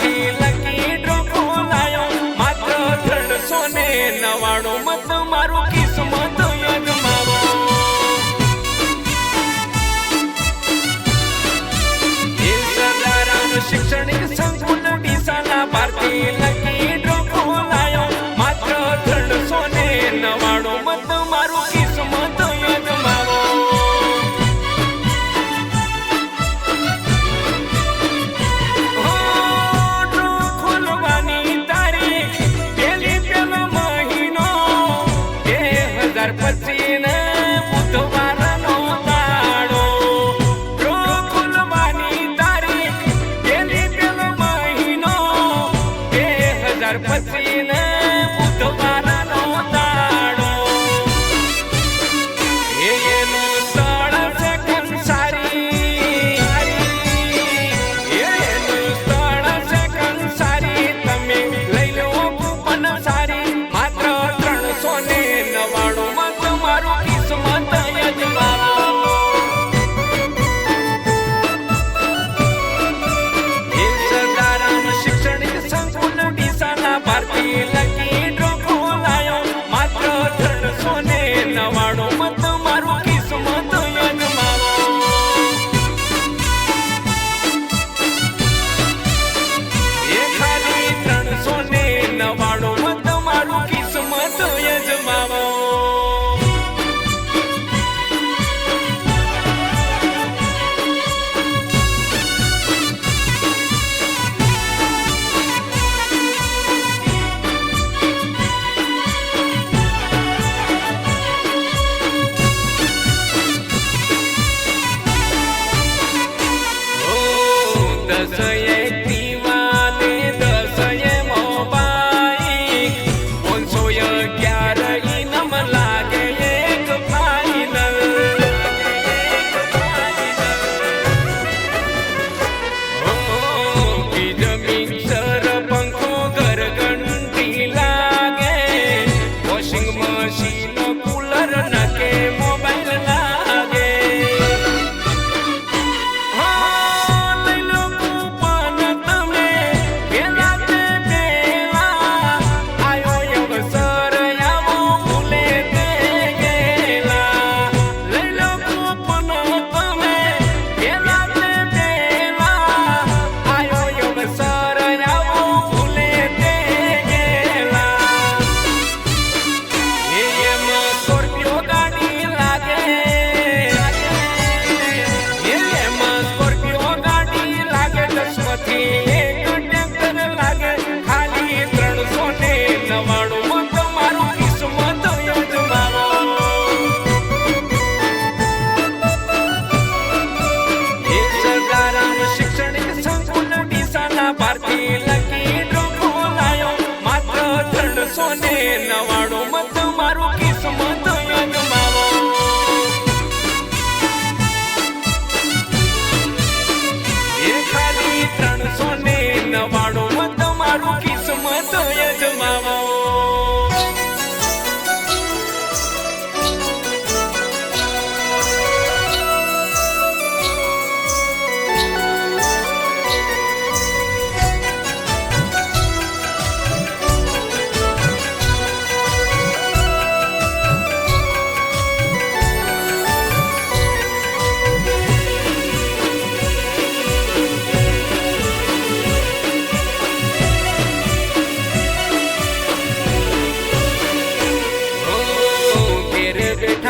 માંથી lucky draw ખોલાયો માત્ર ત્રણસો ને નવાણું મત મારું કિસ્મત શિક્ષણિક સંઘ सोने नवा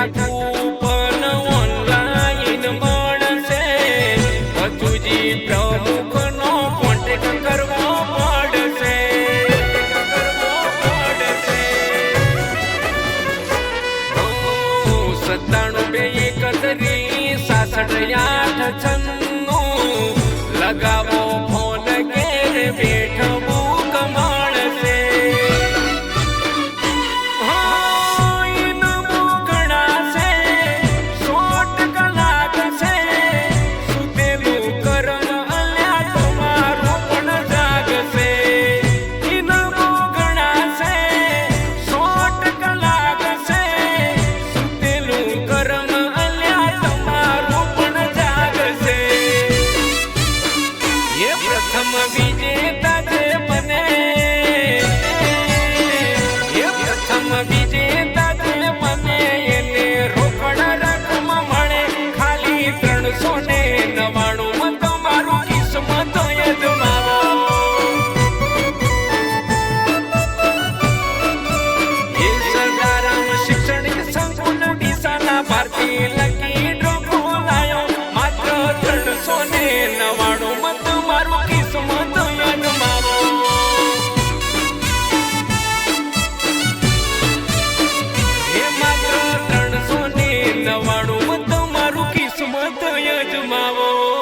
Thank you. કિસ્મત અજમાવો